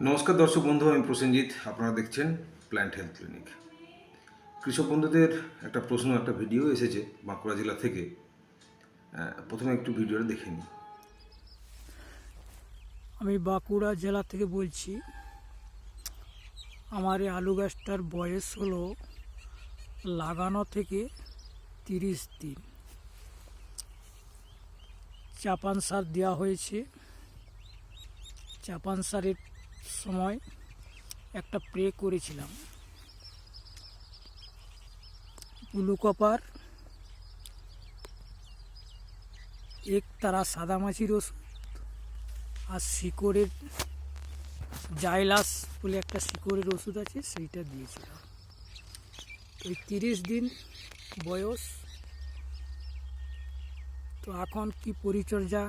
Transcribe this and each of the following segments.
নমস্কার দর্শক বন্ধু, আমি প্রসেনজিৎ। আপনারা দেখছেন প্ল্যান্ট হেলথ ক্লিনিক কৃষক বন্ধুদের একটা প্রশ্ন, একটা ভিডিও এসেছে বাঁকুড়া জেলা থেকে। প্রথমে একটু ভিডিওটা দেখে নিই। আমি বাঁকুড়া জেলা থেকে বলছি, আমার এই আলু গাছটার বয়স হলো লাগানো থেকে তিরিশ দিন। চাপান সার দেওয়া হয়েছে। চাপান সারের সময় একটা প্রে করেছিলাম। ব্লু কপার, এক তারা সাদামাছির ওষুধ আর শিকড়ের জাইলাস বলে একটা শিকড়ের ওষুধ আছে, সেইটা দিয়েছিলাম। ওই তিরিশ দিন বয়স। তো এখন কি পরিচর্যা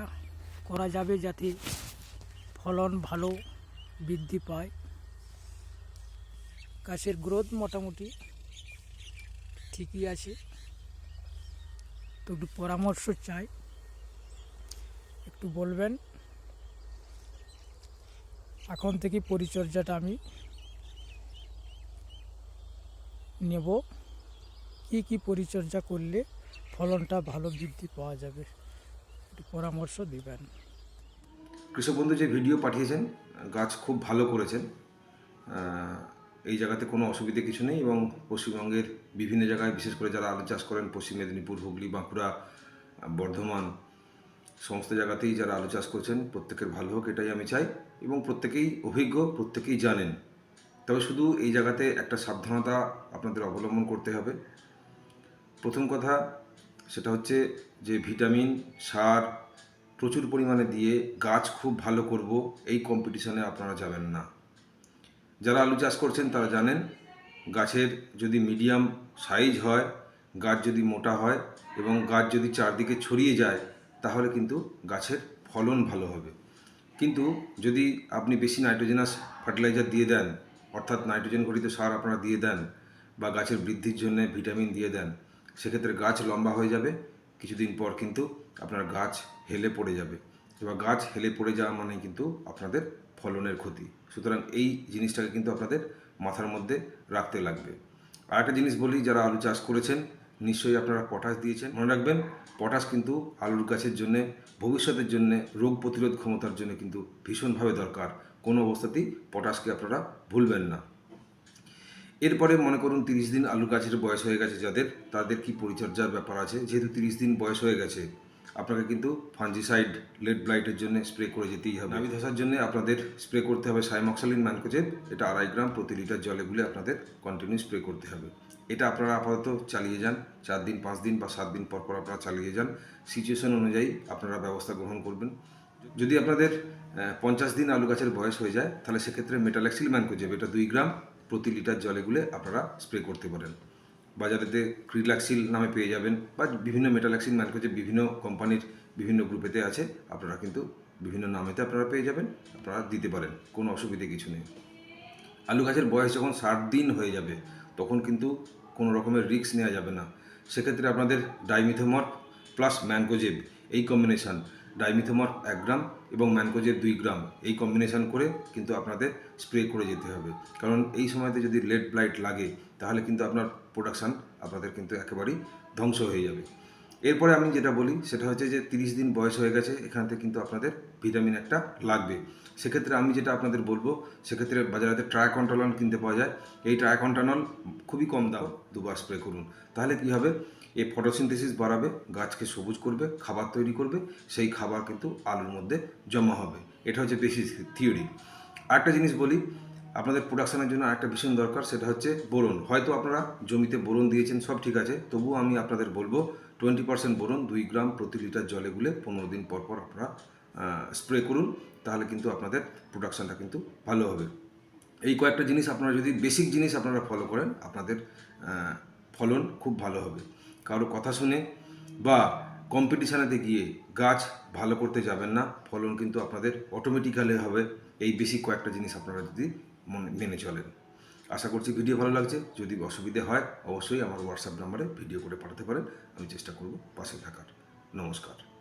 করা যাবে যাতে ফলন ভালো বৃদ্ধি পায়। গাছের গ্রোথ মোটামুটি ঠিকই আছে। তো একটু পরামর্শ চাই। একটু বলবেন। এখন থেকে পরিচর্যাটা আমি নেব। কি কি পরিচর্যা করলে ফলনটা ভালো বৃদ্ধি পাওয়া যাবে? একটু পরামর্শ দিবেন। কৃষক বন্ধু যে ভিডিও পাঠিয়েছেন, গাছ খুব ভালো করেছেন। এই জায়গাতে কোনো অসুবিধে কিছু নেই এবং পশ্চিমবঙ্গের বিভিন্ন জায়গায়, বিশেষ করে যারা আলু চাষ করেন, পশ্চিম মেদিনীপুর, হুগলি, বাঁকুড়া, বর্ধমান, সমস্ত জায়গাতেই যারা আলু চাষ করছেন, প্রত্যেকের ভালো হোক, এটাই আমি চাই এবং প্রত্যেকেই অভিজ্ঞ, প্রত্যেকেই জানেন। তবে শুধু এই জায়গাতে একটা সাবধানতা আপনাদের অবলম্বন করতে হবে। প্রথম কথা সেটা হচ্ছে যে ভিটামিন, সার প্রচুর পরিমাণে দিয়ে গাছ খুব ভালো করব, এই কম্পিটিশনে আপনারা যাবেন না। যারা আলু চাষ করছেন তারা জানেন, গাছের যদি মিডিয়াম সাইজ হয়, গাছ যদি মোটা হয় এবং গাছ যদি চারদিকে ছড়িয়ে যায়, তাহলে কিন্তু গাছের ফলন ভালো হবে। কিন্তু যদি আপনি বেশি নাইট্রোজেনাস ফার্টিলাইজার দিয়ে দেন, অর্থাৎ নাইট্রোজেন ঘটিত সার আপনারা দিয়ে দেন বা গাছের বৃদ্ধির জন্য ভিটামিন দিয়ে দেন, সেক্ষেত্রে গাছ লম্বা হয়ে যাবে। কিছুদিন পর কিন্তু আপনার গাছ হেলে পড়ে যাবে। এবার গাছ হেলে পড়ে যাওয়া মানে কিন্তু আপনাদের ফলনের ক্ষতি। সুতরাং এই জিনিসটাকে কিন্তু আপনাদের মাথার মধ্যে রাখতে লাগবে। আর একটা জিনিস বলি, যারা আলু চাষ করেছেন, নিশ্চয়ই আপনারা পটাশ দিয়েছেন। মনে রাখবেন, পটাশ কিন্তু আলুর গাছের জন্য, ভবিষ্যতের জন্য রোগ প্রতিরোধ ক্ষমতার জন্য কিন্তু ভীষণভাবে দরকার। কোনো অবস্থাতেই পটাশকে আপনারা ভুলবেন না। এরপরে মনে করুন, তিরিশ দিন আলু গাছের বয়স হয়ে গেছে যাদের, তাদের কি পরিচর্যার ব্যাপার আছে? যেহেতু তিরিশ দিন বয়স হয়ে গেছে আপনাকে কিন্তু ফাঞ্জিসাইড লেড ব্লাইটের জন্য স্প্রে করে যেতেই হবে। নাভি ধসার জন্য আপনাদের স্প্রে করতে হবে সাইমক্সালিন ম্যানকোজেব এটা আড়াই গ্রাম প্রতি লিটার জলে গুলে আপনাদের কন্টিনিউ স্প্রে করতে হবে। এটা আপনারা আপাতত চালিয়ে যান, চার দিন, পাঁচ দিন বা সাত দিন পর পর আপনারা চালিয়ে যান। সিচুয়েশন অনুযায়ী আপনারা ব্যবস্থা গ্রহণ করবেন। যদি আপনাদের পঞ্চাশ দিন আলু গাছের বয়স হয়ে যায়, তাহলে সেক্ষেত্রে মেটালেক্সিল ম্যানকোজেব এটা দুই গ্রাম প্রতি লিটার জলে গুলে আপনারা স্প্রে করতে পারেন। বাজারেতে ক্রিলাক্সিল নামে পেয়ে যাবেন বা বিভিন্ন মেটালাক্সিল ম্যানকোজেব বিভিন্ন কোম্পানির বিভিন্ন গ্রুপেতে আছে, আপনারা কিন্তু বিভিন্ন নামেতে আপনারা পেয়ে যাবেন, আপনারা দিতে পারেন, কোনো অসুবিধে কিছু নেই। আলু গাছের বয়স যখন ষাট দিন হয়ে যাবে, তখন কিন্তু কোনো রকমের রিস্ক নেওয়া যাবে না। সেক্ষেত্রে আপনাদের ডাইমিথোমর প্লাস ম্যানকোজেব এই কম্বিনেশান ডাইমিথোমর এক গ্রাম এবং ম্যানকোজেব দুই গ্রাম। এই কম্বিনেশান করে কিন্তু আপনাদের স্প্রে করে যেতে হবে। কারণ এই সময়তে যদি লেড ব্লাইট লাগে, তাহলে কিন্তু আপনার প্রোডাকশান আপনাদের কিন্তু একেবারেই ধ্বংস হয়ে যাবে। এরপরে আমি যেটা বলি, সেটা হচ্ছে যে তিরিশ দিন বয়স হয়ে গেছে, এখান থেকে কিন্তু আপনাদের ভিটামিন একটা লাগবে। সেক্ষেত্রে আমি যেটা আপনাদের বলব, সেক্ষেত্রে বাজারে ট্রাইকন্ট্রলন কিনতে পাওয়া যায়। এই ট্রাইকন্ট্রনল খুবই কম দাম দুবার স্প্রে করুন। তাহলে কি হবে? এই ফটোসিনথেসিস বাড়াবে, গাছকে সবুজ করবে, খাবার তৈরি করবে, সেই খাবার কিন্তু আলুর মধ্যে জমা হবে। এটা হচ্ছে বেশি থিওরি আরেকটা জিনিস বলি, আপনাদের প্রোডাকশনের জন্য আরেকটা ভীষণ দরকার, সেটা হচ্ছে বোরন। হয়তো আপনারা জমিতে বোরন দিয়েছেন, সব ঠিক আছে, তবুও আমি আপনাদের বলব টোয়েন্টি পার্সেন্ট বোরন দুই গ্রাম প্রতি লিটার জলে গুলে পনেরো দিন পর পর আপনারা স্প্রে করুন, তাহলে কিন্তু আপনাদের প্রোডাকশনটা কিন্তু ভালো হবে। এই কয়েকটা জিনিস আপনারা যদি বেসিক জিনিস আপনারা ফলো করেন, আপনাদের ফলন খুব ভালো হবে। কারও কথা শুনে বা কম্পিটিশানেতে গিয়ে গাছ ভালো করতে যাবেন না, ফলন কিন্তু আপনাদের অটোমেটিক্যালি হবে। এই বেশি কয়েকটা জিনিস আপনারা যদি মনে, মেনে চলেন। আশা করছি ভিডিও ভালো লাগছে। যদি অসুবিধে হয়, অবশ্যই আমার হোয়াটসঅ্যাপ নাম্বারে ভিডিও করে পাঠাতে পারেন। আমি চেষ্টা করব পাশে থাকার। নমস্কার।